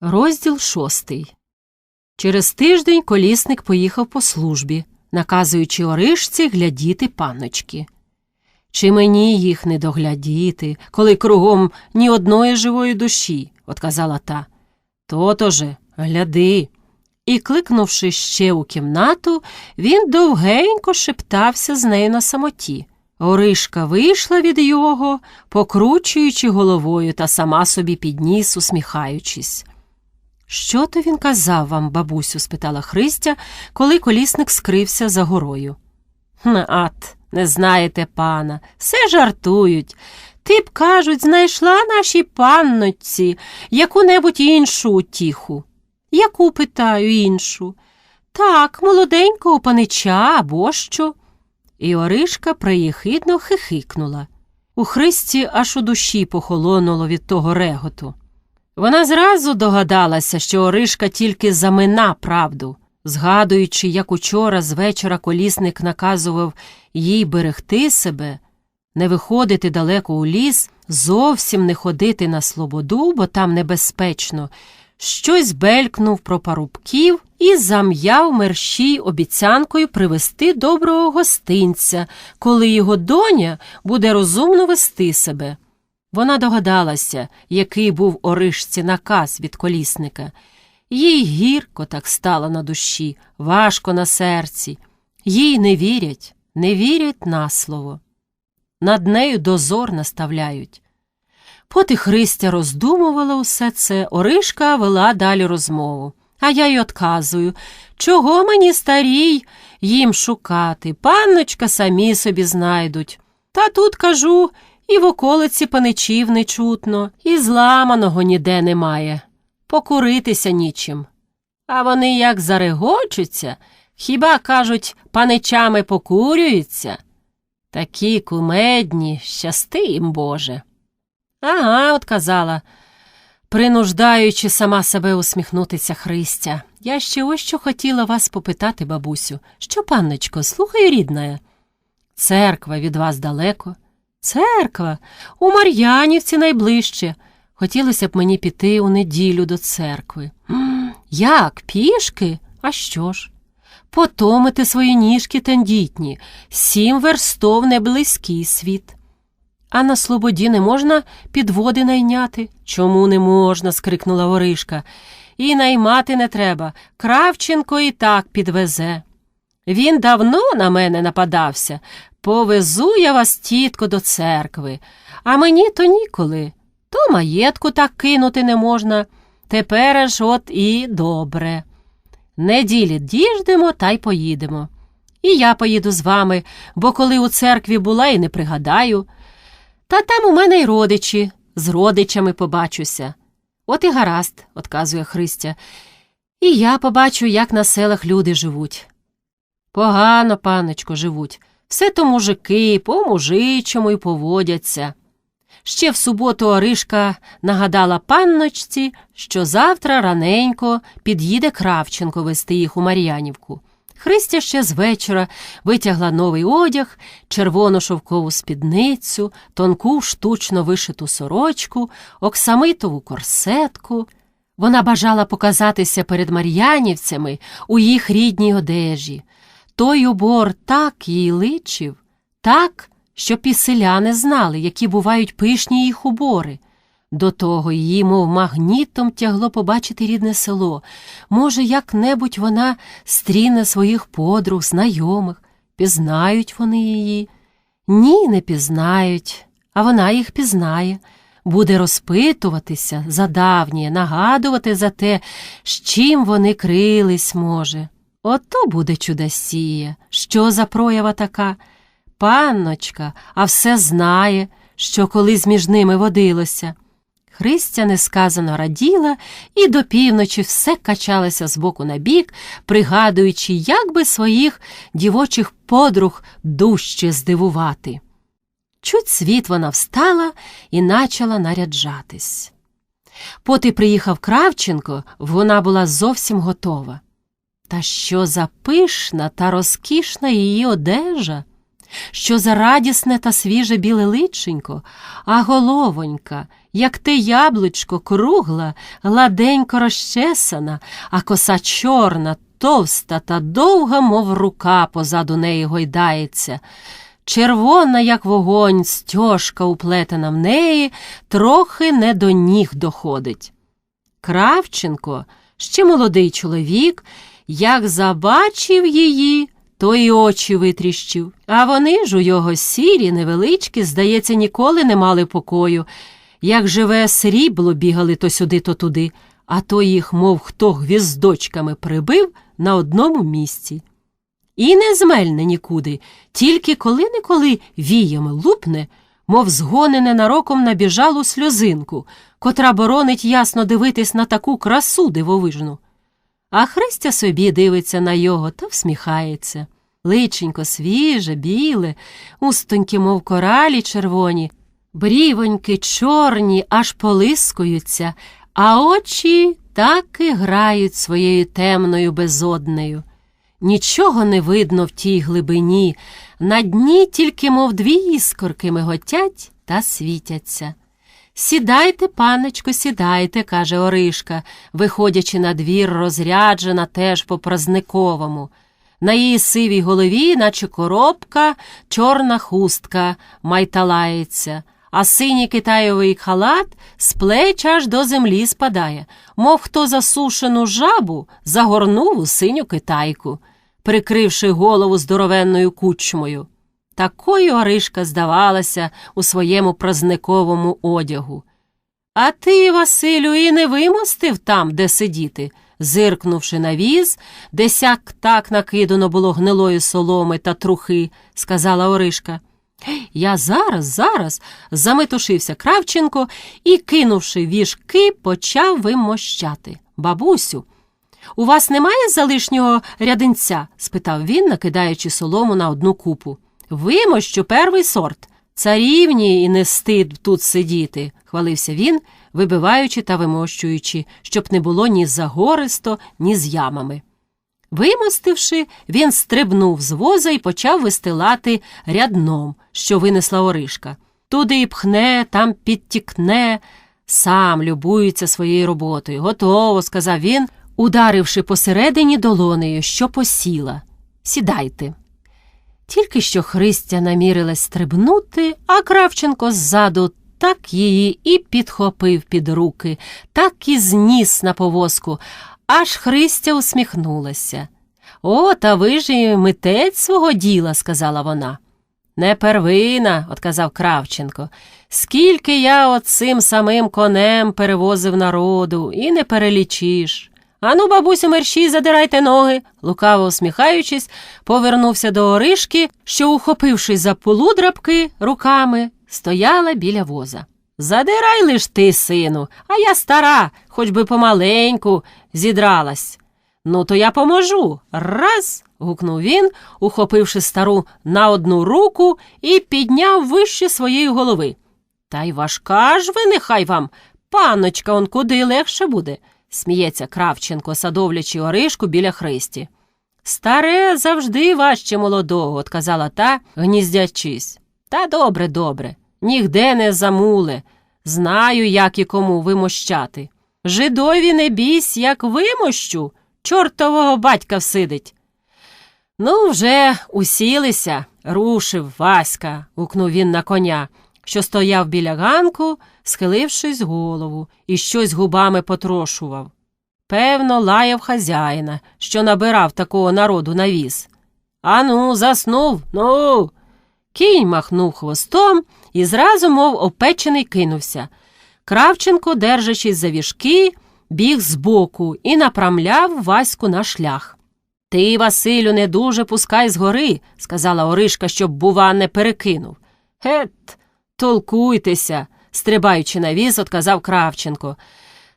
Розділ шостий. Через тиждень колісник поїхав по службі, наказуючи Оришці глядіти панночки. Чи мені їх не доглядіти, коли кругом ні одної живої душі, отказала та. То-то же, гляди. І, кликнувши ще у кімнату, він довгенько шептався з нею на самоті. Оришка вийшла від його, покручуючи головою та сама собі підніс, усміхаючись. Що то він казав вам, бабусю? спитала Христя, коли колісник скрився за горою. Ат, не знаєте пана, все жартують. Ти б, кажуть, знайшла нашій панноці яку-небудь іншу утіху. Яку питаю іншу? Так, молоденького панича або що. І Оришка приєхидно хихикнула. У Христі аж у душі похолонуло від того реготу. Вона зразу догадалася, що Оришка тільки замина правду, згадуючи, як учора з вечора колісник наказував їй берегти себе, не виходити далеко у ліс, зовсім не ходити на слободу, бо там небезпечно, щось белькнув про парубків і зам'яв мерщій обіцянкою привезти доброго гостинця, коли його доня буде розумно вести себе. Вона догадалася, який був Оришці наказ від колісника. Їй гірко так стало на душі, важко на серці. Їй не вірять, не вірять на слово. Над нею дозор наставляють. Поти Христя роздумувала усе це, Оришка вела далі розмову. А я й отказую, чого мені старій їм шукати, панночка самі собі знайдуть. Та тут кажу, і в околиці паничів не чутно, і зламаного ніде немає. Покуритися нічим. А вони як зарегочуться, хіба, кажуть, паничами покурюються? Такі кумедні, щасти їм, Боже. Ага, от казала, принуждаючи сама себе усміхнутися Христя. Я ще ось що хотіла вас попитати, бабусю. Що, панночко, слухай, рідная? Церква від вас далеко. Церква у Мар'янівці найближче. Хотілося б мені піти у неділю до церкви. Як, пішки? А що ж? Потомити свої ніжки тендітні, сім верстов неблизький світ. А на слободі не можна підводи найняти? Чому не можна? скрикнула Оришка. І наймати не треба. Кравченко і так підвезе. Він давно на мене нападався. Повезу я вас, тітко, до церкви, а мені то ніколи. То маєтку так кинути не можна. Тепер ж от і добре. Неділі діждемо та й поїдемо. І я поїду з вами, бо коли у церкві була і не пригадаю. Та там у мене й родичі, з родичами побачуся. От і гаразд, отказує Христя. І я побачу, як на селах люди живуть. Погано, паночко, живуть. Все то мужики по мужичому й поводяться. Ще в суботу Оришка нагадала панночці, що завтра раненько під'їде Кравченко вести їх у Мар'янівку. Христя ще з вечора витягла новий одяг, червону шовкову спідницю, тонку штучно вишиту сорочку, оксамитову корсетку. Вона бажала показатися перед мар'янівцями у їх рідній одежі. Той убор так їй личив, так, щоб і селяни знали, які бувають пишні їх убори. До того її, мов магнітом, тягло побачити рідне село. Може, як-небудь вона стріне своїх подруг, знайомих, пізнають вони її. Ні, не пізнають, а вона їх пізнає, буде розпитуватися за давнє, нагадувати за те, з чим вони крились, може. Ото буде чудосія. Що за проява така? Панночка, а все знає, що колись між ними водилося. Христя несказано раділа і до півночі все качалася з боку на бік, пригадуючи, як би своїх дівочих подруг дужче здивувати. Чуть світ вона встала і начала наряджатись. Поти приїхав Кравченко, вона була зовсім готова. Та що за пишна та розкішна її одежа, що за радісне та свіже біле личенько, а головонька, як те яблучко кругла, гладенько розчесана, а коса чорна, товста та довга, мов рука позаду неї гойдається. Червона, як вогонь, стьожка уплетена в неї, трохи не до ніг доходить. Кравченко, ще молодий чоловік, як забачив її, то й очі витріщив. А вони ж у його сірі, невеличкі, здається, ніколи не мали покою. Як живе срібло, бігали то сюди, то туди, а то їх, мов хто гвіздочками прибив на одному місці. І не змельне нікуди, тільки коли-неколи віями лупне, мов згонене нароком набіжалу сльозинку, котра боронить ясно дивитись на таку красу дивовижну. А Христя собі дивиться на його та всміхається. Личенько свіже, біле, устоньки, мов коралі червоні, брівоньки чорні, аж полискуються, а очі так і грають своєю темною безоднею. Нічого не видно в тій глибині, на дні тільки, мов дві іскорки миготять та світяться. Сідайте, паночко, сідайте, каже Оришка, виходячи на двір, розряджена теж по празниковому. На її сивій голові, наче коробка, чорна хустка майталається, а синій китайовий халат з плеч аж до землі спадає, мов хто засушену жабу загорнув у синю китайку, прикривши голову здоровенною кучмою. Такою Оришка здавалася у своєму празниковому одягу. А ти, Василю, і не вимостив там, де сидіти, зиркнувши на віз, де сяк так накидано було гнилої соломи та трухи, сказала Оришка. Я зараз, зараз, заметушився Кравченко і, кинувши віжки, почав вимощати. Бабусю, у вас немає залишнього рядинця? спитав він, накидаючи солому на одну купу. Вимощу перший сорт. Царівні і не стид тут сидіти, хвалився він, вибиваючи та вимощуючи, щоб не було ні загористо, ні з ямами. Вимостивши, він стрибнув з воза і почав вистилати рядном, що винесла Оришка. Туди й пхне, там підтікне, сам любується своєю роботою. Готово, сказав він, ударивши посередині долонею, що посіла. Сідайте. Тільки що Христя намірилась стрибнути, а Кравченко ззаду так її і підхопив під руки, так і зніс на повозку, аж Христя усміхнулася. О, та ви ж і митець свого діла, сказала вона. Не первина, отказав Кравченко. Скільки я оцим самим конем перевозив народу, і не перелічиш. Ану, бабусю, мерщій, задирайте ноги, лукаво усміхаючись, повернувся до Оришки, що, ухопившись за полудрабки руками, стояла біля воза. Задирай лиш ти, сину, а я стара, хоч би помаленьку, зідралась. Ну, то я поможу. Раз. гукнув він, ухопивши стару на одну руку і підняв вище своєї голови. Та й важка ж ви, нехай вам, паночка, он куди легше буде сміється Кравченко, садовлячи оришку біля Христі. Старе завжди важче молодого, отказала та, гніздячись. Та добре, добре, нігде не замуле. Знаю, як і кому вимощати. Жидові не бійсь, як вимощу, чортового батька всидить. Ну, вже усілися, рушив Васька, гукнув він на коня, що стояв біля ганку, схилившись голову, і щось губами потрошував. Певно, лаяв хазяїна, що набирав такого народу на віз. Ану, заснув, ну. Кінь махнув хвостом і зразу, мов опечений, кинувся. Кравченко, держачись за віжки, біг збоку і направляв Ваську на шлях. Ти, Василю, не дуже пускай згори, сказала Оришка, щоб, бува, не перекинув. Гет, толкуйтеся, стрибаючи на віз, отказав Кравченко.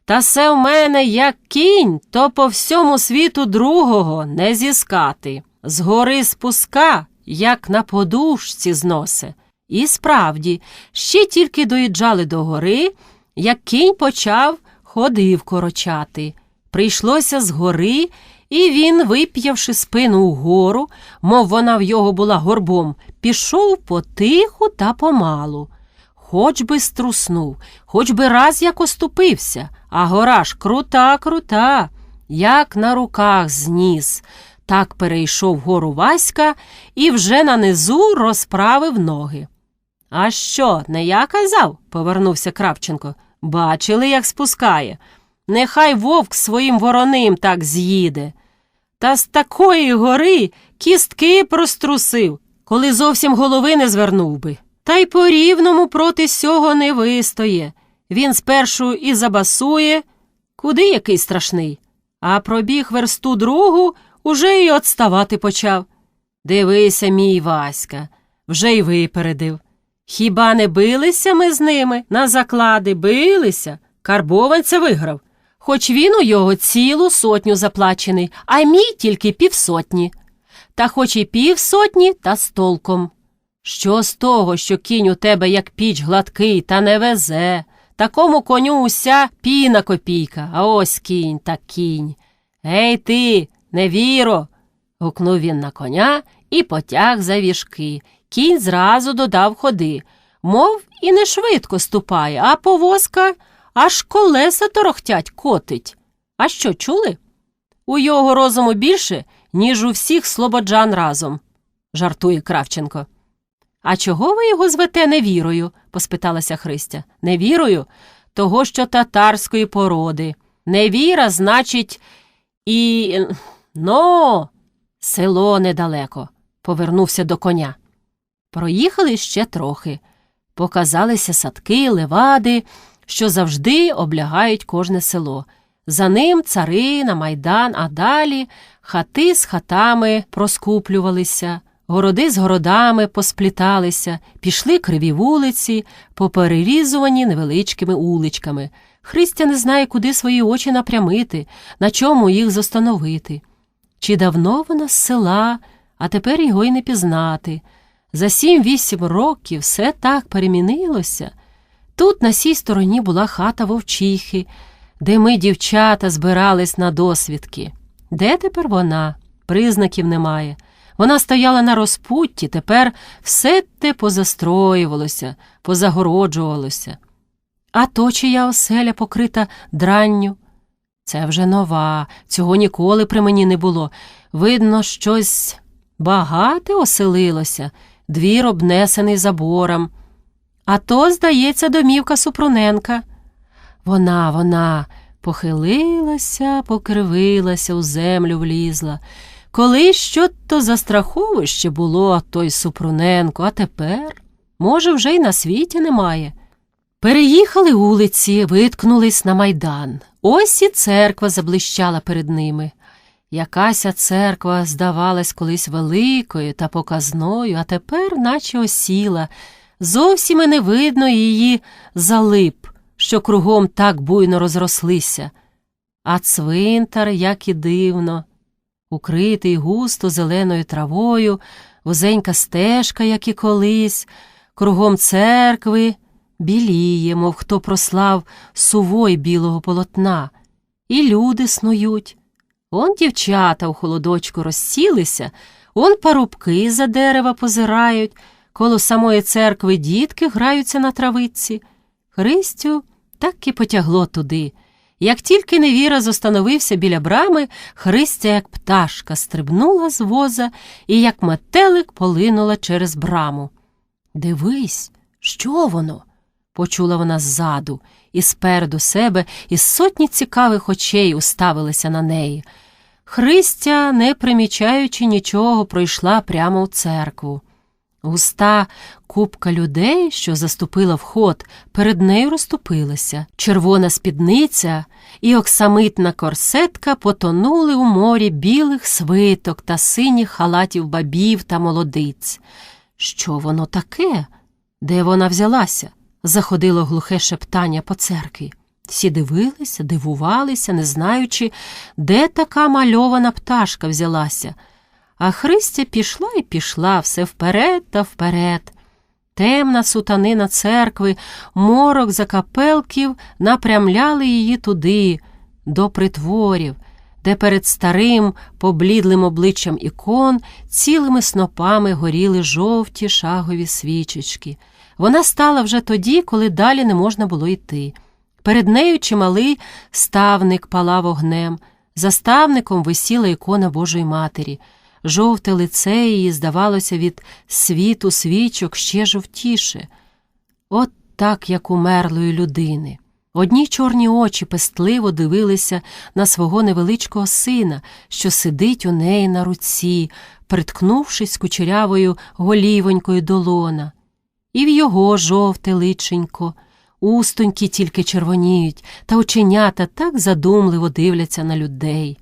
Та се в мене як кінь, то по всьому світу другого не зіскати. Згори спуска, як на подушці зносе. І справді, ще тільки доїжджали до гори, як кінь почав ходив корочати. Прийшлося з гори, і він, вип'явши спину угору, мов вона в його була горбом, пішов потиху та помалу. Хоч би струснув, хоч би раз як оступився, а гора ж крута, крута, як на руках зніс. Так перейшов гору Васька і вже на низу розправив ноги. А що, не я казав? повернувся Кравченко. Бачили, як спускає. Нехай вовк своїм вороним так з'їде. Та з такої гори кістки прострусив, коли зовсім голови не звернув би. Та й по рівному проти сього не вистоє. Він спершу і забасує, куди який страшний, а пробіг версту другу, уже й отставати почав. Дивися, мій Васька, вже й випередив. Хіба не билися ми з ними на заклади, билися? Карбованця виграв. Хоч він у його цілу сотню заплачений, а мій тільки півсотні. Та хоч і півсотні, та з толком. Що з того, що кінь у тебе, як піч гладкий, та не везе? Такому коню уся піна копійка, а ось кінь та кінь. Гей ти, невіро. гукнув він на коня і потяг за віжки. Кінь зразу додав ходи, мов і не швидко ступає, а повозка аж колеса торохтять котить. А що, чули? У його розуму більше, ніж у всіх слободжан разом, жартує Кравченко. А чого ви його звете невірою? поспиталася Христя. Невірою? Того, що татарської породи. Невіра, значить, і. но, село недалеко, повернувся до коня. Проїхали ще трохи. Показалися садки, левади, що завжди облягають кожне село. За ним царина, майдан, а далі хати з хатами проскуплювалися, городи з городами поспліталися, пішли криві вулиці, поперерізувані невеличкими уличками. Христя не знає, куди свої очі напрямити, на чому їх застановити. Чи давно вона з села, а тепер його й не пізнати. За сім-вісім років все так перемінилося. Тут на сій стороні була хата вовчихи, де ми, дівчата, збирались на досвідки. Де тепер вона? Признаків немає. Вона стояла на розпутті, тепер все те позастроювалося, позагороджувалося. А то чия оселя покрита дранню. Це вже нова, цього ніколи при мені не було. Видно, щось багате оселилося, двір обнесений забором. А то, здається, домівка Супруненка. Вона, вона похилилася, покривилася, у землю влізла. Коли що то застраховище було той Супруненко, а тепер, може, вже й на світі немає. Переїхали вулиці, виткнулись на майдан. Ось і церква заблищала перед ними. Якася церква здавалась колись великою та показною, а тепер, наче осіла, зовсім і не видно її залип, що кругом так буйно розрослися. А цвинтар, як і дивно, укритий густо зеленою травою, вузенька стежка, як і колись, кругом церкви біліє, мов хто прослав сувой білого полотна, і люди снують. Он дівчата у холодочку розсілися, он парубки за дерева позирають, коло самої церкви дітки граються на травиці. Христю так і потягло туди. Як тільки невіра зостановився біля брами, Христя, як пташка, стрибнула з воза і, як метелик, полинула через браму. Дивись, що воно? почула вона ззаду, і спереду себе із сотні цікавих очей уставилися на неї. Христя, не примічаючи нічого, пройшла прямо у церкву. Густа купка людей, що заступила вход, перед нею розступилася. Червона спідниця і оксамитна корсетка потонули у морі білих свиток та синіх халатів бабів та молодиць. Що воно таке? Де вона взялася? заходило глухе шептання по церкві. Всі дивилися, дивувалися, не знаючи, де така мальована пташка взялася. А Христя пішла і пішла все вперед та вперед. Темна сутанина церкви, морок закапелків напрямляли її туди, до притворів, де перед старим, поблідлим обличчям ікон цілими снопами горіли жовті шагові свічечки. Вона стала вже тоді, коли далі не можна було йти. Перед нею чималий ставник палав огнем. За ставником висіла ікона Божої Матері. Жовте лице її, здавалося, від світу свічок ще жовтіше. От так, як умерлої людини. Одні чорні очі пестливо дивилися на свого невеличкого сина, що сидить у неї на руці, приткнувшись кучерявою голівонькою долона. І в його жовте личенько, устоньки тільки червоніють, та оченята так задумливо дивляться на людей.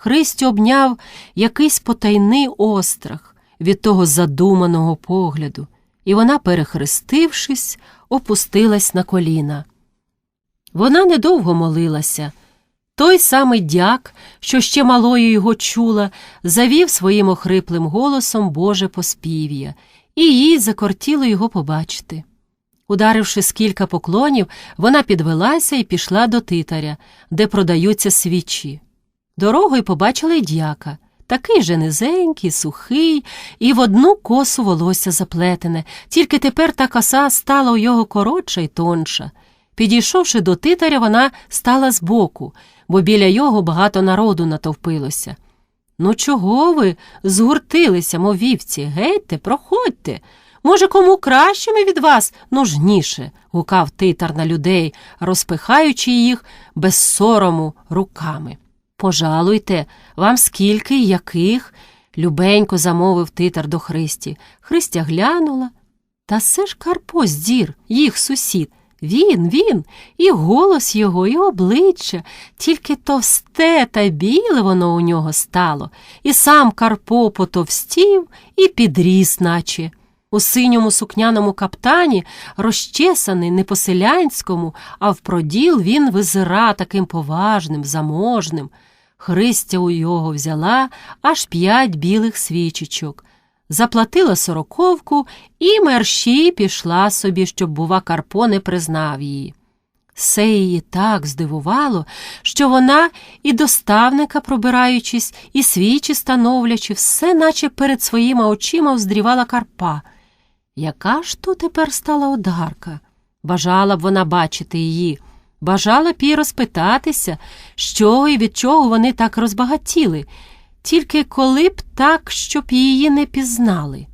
Христю обняв якийсь потайний острах від того задуманого погляду, і вона, перехрестившись, опустилась на коліна. Вона недовго молилася. Той самий дяк, що ще малою його чула, завів своїм охриплим голосом Боже поспів'я, і їй закортіло його побачити. Ударивши з кілька поклонів, вона підвелася і пішла до титаря, де продаються свічі. Дорогою побачила й дяка, такий же низенький, сухий, і в одну косу волосся заплетене, тільки тепер та коса стала у його коротша й тонша. Підійшовши до титаря, вона стала збоку, бо біля його багато народу натовпилося. Ну, чого ви згуртилися, мов вівці? Гетьте, проходьте. Може, кому кращими від вас нужніше, гукав титар на людей, розпихаючи їх без сорому руками. Пожалуйте, вам скільки і яких? любенько замовив титар до Христі. Христя глянула. Та все ж Карпо здір, їх сусід. Він, він, і голос його, і обличчя, тільки товсте та біле воно у нього стало, і сам Карпо потовстів і підріс, наче. У синьому сукняному каптані, розчесаний не по селянському, а впроділ він визира таким поважним, заможним. Христя у його взяла аж п'ять білих свічечок, заплатила сороковку і мерщій пішла собі, щоб, бува, Карпо не признав її. Все її так здивувало, що вона і доставника, пробираючись, і свічі становлячи, все наче перед своїми очима вздрівала Карпа. Яка ж то тепер стала одарка? Бажала б вона бачити її, бажала б їй розпитатися, що і від чого вони так розбагатіли, тільки коли б так, щоб її не пізнали.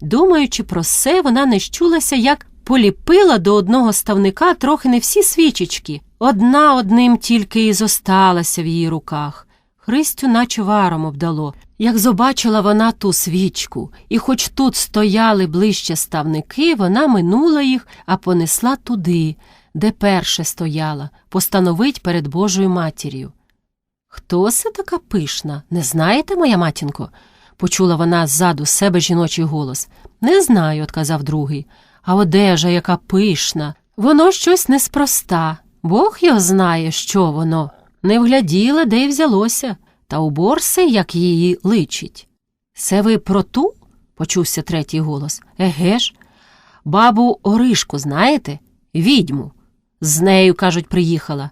Думаючи про це, вона не щулася, як поліпила до одного ставника трохи не всі свічечки. Одна одним тільки і зосталася в її руках. Христю наче варом обдало. Як побачила вона ту свічку, і хоч тут стояли ближче ставники, вона минула їх, а понесла туди, де перше стояла, постановить перед Божою матір'ю. Хто це така пишна? Не знаєте, моя матінко? почула вона ззаду себе жіночий голос. Не знаю, отказав другий. А одежа, яка пишна. Воно щось неспроста. Бог його знає, що воно. Не вгляділа, де й взялося, та уборсе, як її личить. Це ви про ту? почувся третій голос. Еге ж? Бабу Оришку знаєте? Відьму. З нею, кажуть, приїхала.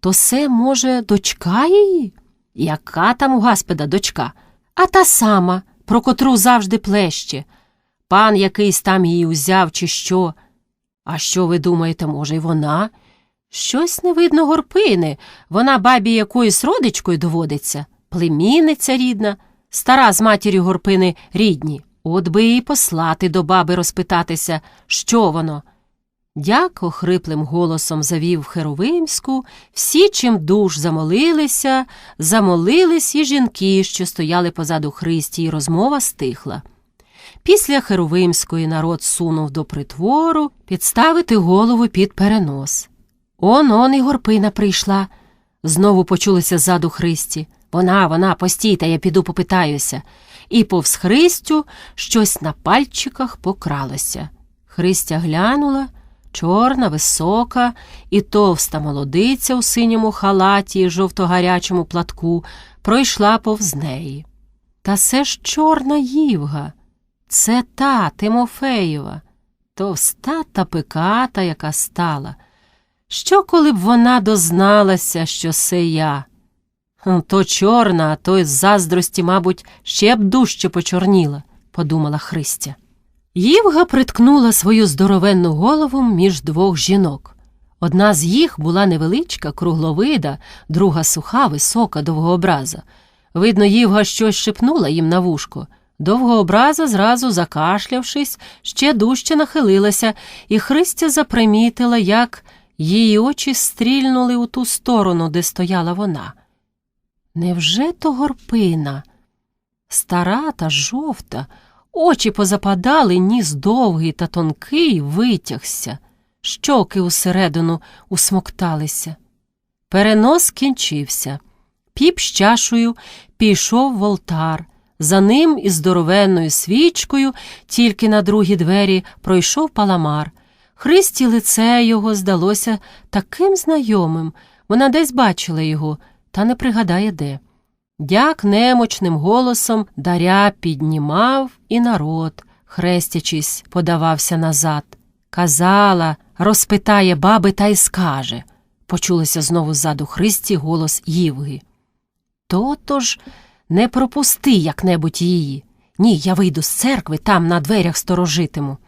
То це, може, дочка її? Яка там у гаспеда дочка? А та сама, про котру завжди плеще. Пан якийсь там її узяв, чи що. А що ви думаєте, може, й вона? Щось не видно горпини. Вона бабі якоюсь родичкою доводиться, племінниця рідна, стара з матір'ю горпини рідні. От би її послати до баби розпитатися, що воно. Дяк охриплим голосом завів Херовимську, всі чим душ замолилися, замолились і жінки, що стояли позаду Христі, і розмова стихла. Після Херовимської народ сунув до притвору підставити голову під перенос. Он он і горпина прийшла. Знову почулися ззаду Христі. Вона, вона, постійте, я піду попитаюся. І повз Христю щось на пальчиках покралося. Христя глянула чорна, висока і товста молодиця у синьому халаті і жовтогарячому платку пройшла повз неї. Та це ж чорна Ївга, це та Тимофеєва, товста та пиката, яка стала. Що, коли б вона дозналася, що це я? То чорна, а то із заздрості, мабуть, ще б дужче почорніла, подумала Христя. Ївга приткнула свою здоровенну голову між двох жінок. Одна з їх була невеличка, кругловида, друга суха, висока, довгообраза. Видно, Ївга щось шепнула їм на вушко. Довгообраза, зразу закашлявшись, ще дужче нахилилася, і Христя запримітила, як її очі стрільнули у ту сторону, де стояла вона. Невже то горпина? Стара та жовта, очі позападали, ніс довгий та тонкий витягся, щоки усередину усмокталися. Перенос кінчився. Піп з чашею пішов в олтар. За ним із здоровенною свічкою, тільки на другі двері, пройшов паламар. Христі лице його здалося таким знайомим. Вона десь бачила його, та не пригадає де. Дяк немочним голосом даря піднімав, і народ, хрестячись, подавався назад. Казала, розпитає баби та й скаже. Почулося знову ззаду Христі голос Ївги. То-то ж не пропусти як-небудь її. Ні, я вийду з церкви, там на дверях сторожитиму.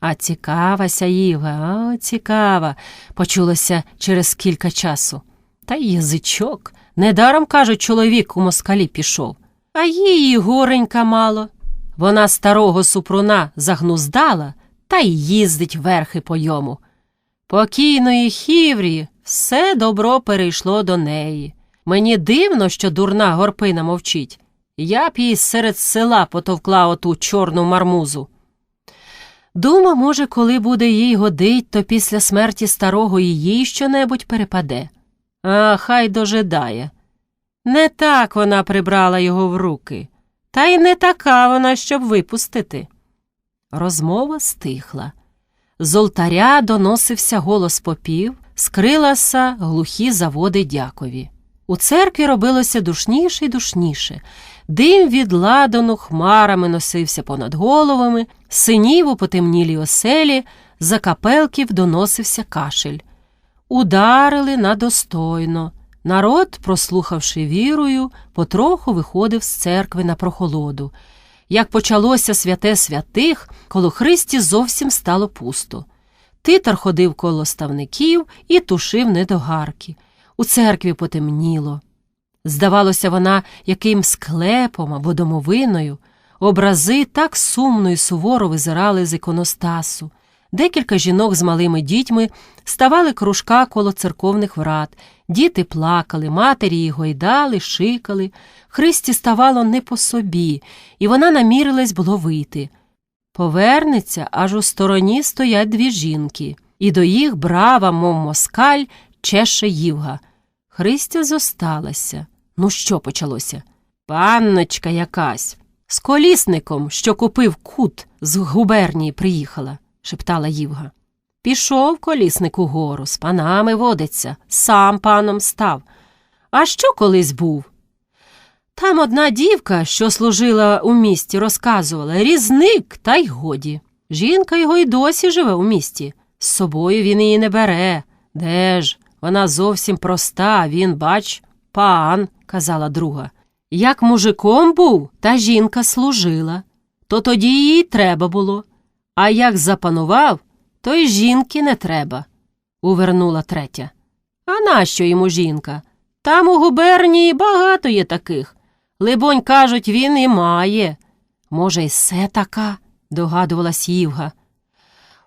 А цікавася Ївга, а цікава, почулося через кілька часу. Та й язичок. Недаром, кажуть, чоловік у москалі пішов. А її горенька мало. Вона старого супруна загнуздала та й їздить верхи по йому. Покійної хіврі все добро перейшло до неї. Мені дивно, що дурна горпина мовчить. Я б їй серед села потовкла оту чорну мармузу. Дума, може, коли буде їй годить, то після смерті старого їй щонебудь перепаде. А хай дожидає. Не так вона прибрала його в руки, та й не така вона, щоб випустити. Розмова стихла. З олтаря доносився голос попів, скрилася глухі заводи дякові. У церкві робилося душніше й душніше. Дим від ладану хмарами носився понад головами, синів у потемнілій оселі, за капелків доносився кашель. Ударили надостойно. Народ, прослухавши вірою, потроху виходив з церкви на прохолоду. Як почалося святе святих, коло Христі зовсім стало пусто. Титар ходив коло ставників і тушив недогарки. У церкві потемніло. Здавалося, вона яким склепом або домовиною. Образи так сумно і суворо визирали з іконостасу. Декілька жінок з малими дітьми ставали кружка коло церковних врат. Діти плакали, матері її гойдали, шикали. Христі ставало не по собі, і вона намірилась було вийти. Повернеться, аж у стороні стоять дві жінки, і до їх брава, мов москаль, чеше Ївга. Христя зосталася. Ну, що почалося? Панночка якась. З колісником, що купив кут, з губернії приїхала, шептала Ївга. Пішов колісник угору, з панами водиться, сам паном став. А що колись був? Там одна дівка, що служила у місті, розказувала різник, та й годі. Жінка його й досі живе у місті. З собою він її не бере. Де ж? Вона зовсім проста, він, бач, пан, казала друга. Як мужиком був, та жінка служила, то тоді їй треба було. А як запанував, то й жінки не треба, увернула третя. А нащо йому жінка? Там у губернії багато є таких. Либонь, кажуть, він і має. Може, й се така, догадувалась Ївга.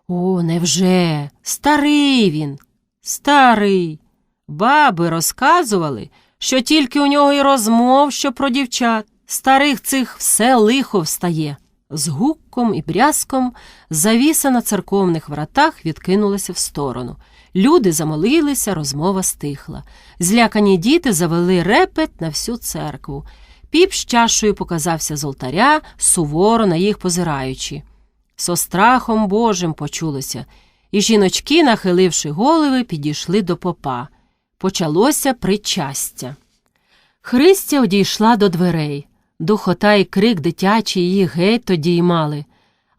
О, невже? Старий він, старий. Баби розказували, що тільки у нього й розмов, що про дівчат. Старих цих все лихо встає. З гукком і брязком завіса на церковних вратах відкинулася в сторону. Люди замолилися, розмова стихла. Злякані діти завели репет на всю церкву. Піп з чашею показався з олтаря, суворо на їх позираючи. Со страхом Божим почулося, і жіночки, нахиливши голови, підійшли до попа. Почалося причастя. Христя одійшла до дверей. Духота і крик дитячий її геть тоді ймали.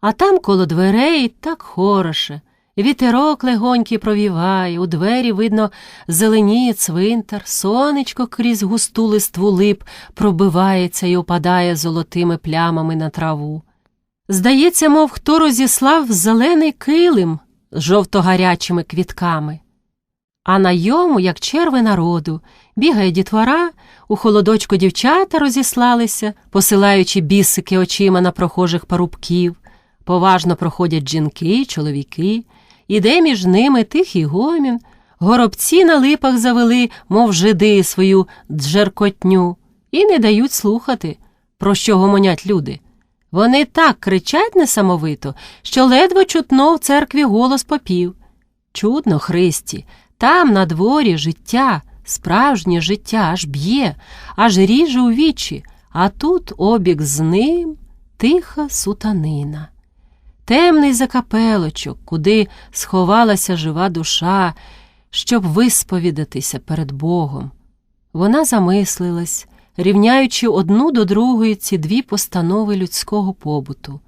А там коло дверей так хороше. Вітерок легонький провіває, у двері, видно, зеленіє цвинтар, сонечко крізь густу листву лип пробивається і опадає золотими плямами на траву. Здається, мов хто розіслав зелений килим з жовто-гарячими квітками. А на йому, як черви народу, бігає дітвора, у холодочку дівчата розіслалися, посилаючи бісики очима на прохожих парубків, поважно проходять жінки, чоловіки, іде між ними тихий гомін, горобці на липах завели, мов жиди, свою джеркотню, і не дають слухати, про що гомонять люди. Вони так кричать несамовито, що ледве чутно в церкві голос попів. Чудно, Христі, там на дворі життя, справжнє життя аж б'є, аж ріже у вічі, а тут обік з ним тиха сутанина. Темний закапелочок, куди сховалася жива душа, щоб висповідатися перед Богом. Вона замислилась, рівняючи одну до другої ці дві постанови людського побуту.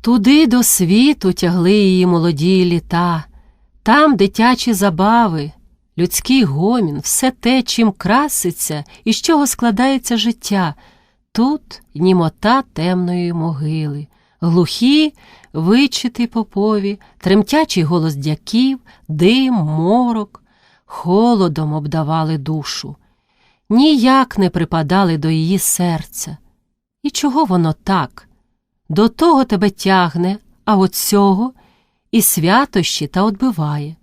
Туди до світу тягли її молоді літа, там дитячі забави, людський гомін, все те, чим краситься і з чого складається життя, тут німота темної могили, глухі, вичити попові, тремтячий голос дяків, дим, морок, холодом обдавали душу ніяк не припадали до її серця. І чого воно так? До того тебе тягне, а от цього і святощі та отбиває.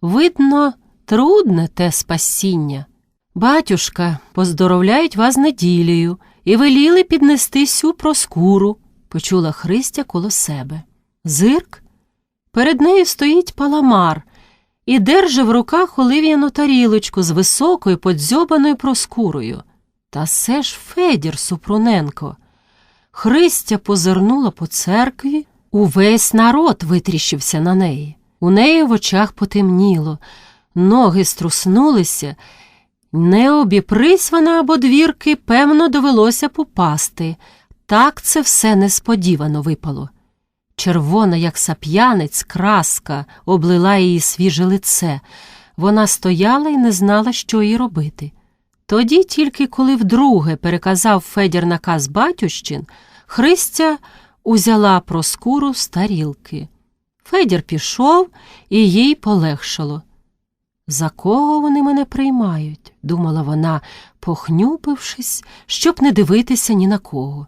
Видно, трудне те спасіння. Батюшка, поздоровляють вас неділею і веліли піднести сю проскуру, почула Христя коло себе. Зирк? Перед нею стоїть паламар і держи в руках олив'яну тарілочку з високою подзьобаною проскурою. Та все ж Федір Супруненко. Христя позирнула по церкві, увесь народ витріщився на неї. У неї в очах потемніло, ноги струснулися. Не обіпрись вона або двірки, певно, довелося попасти. Так це все несподівано випало. Червона, як сап'янець, краска облила її свіже лице. Вона стояла і не знала, що їй робити. Тоді, тільки коли вдруге переказав Федір наказ батющин, Христя узяла проскуру з тарілки. Федір пішов, і їй полегшало. За кого вони мене приймають? думала вона, похнюпившись, щоб не дивитися ні на кого.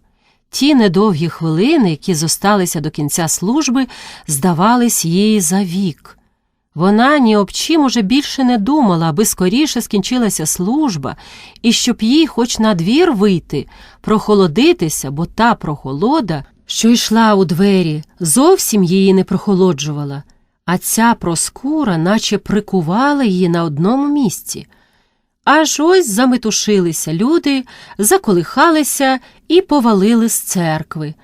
Ті недовгі хвилини, які зосталися до кінця служби, здавались їй за вік. Вона ні об чим уже більше не думала, аби скоріше скінчилася служба, і щоб їй хоч на двір вийти, прохолодитися, бо та прохолода, що йшла у двері, зовсім її не прохолоджувала, а ця проскура наче прикувала її на одному місці. Аж ось заметушилися люди, заколихалися і повалили з церкви.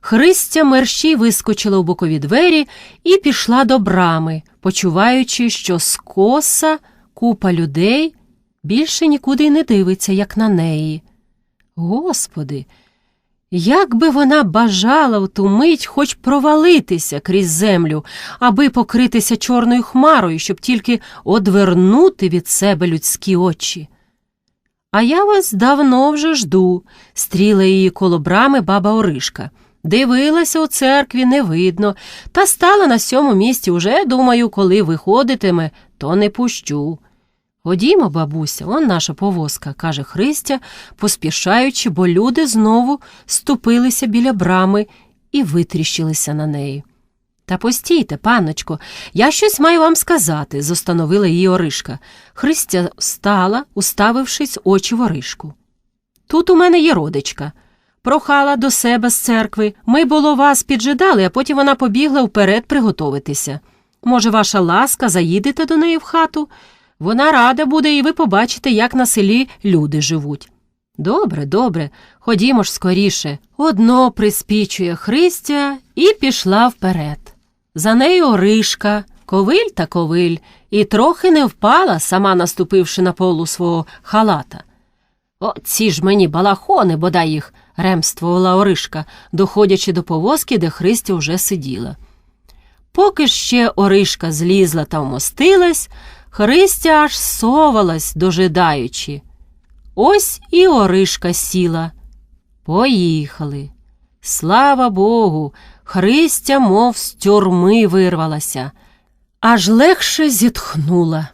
Христя мерщій вискочила у бокові двері і пішла до брами, почуваючи, що скоса купа людей більше нікуди й не дивиться, як на неї. Господи, як би вона бажала в ту мить хоч провалитися крізь землю, аби покритися чорною хмарою, щоб тільки одвернути від себе людські очі. А я вас давно вже жду, стріла її коло брами баба Оришка. Дивилася у церкві, не видно, та стала на сьому місці уже, думаю, коли виходитиме, то не пущу. Ходімо, бабуся, он наша повозка, каже Христя, поспішаючи, бо люди знову ступилися біля брами і витріщилися на неї. Та постійте, панночко, я щось маю вам сказати, зостановила її Оришка. Христя стала, уставившись очі в Оришку. Тут у мене є родичка. Прохала до себе з церкви. Ми, було, вас піджидали, а потім вона побігла вперед приготовитися. Може, ваша ласка, заїдете до неї в хату? Вона рада буде, і ви побачите, як на селі люди живуть. Добре, добре, ходімо ж скоріше. Одно приспічує Христя і пішла вперед. За нею Оришка, ковиль та ковиль, і трохи не впала, сама наступивши на полу свого халата. О, ці ж мені балахони, бодай їх, ремствувала Оришка, доходячи до повозки, де Христя вже сиділа. Поки ще Оришка злізла та вмостилась, Христя аж совалась, дожидаючи. Ось і Оришка сіла. Поїхали. Слава Богу, Христя, мов з тюрми вирвалася, аж легше зітхнула.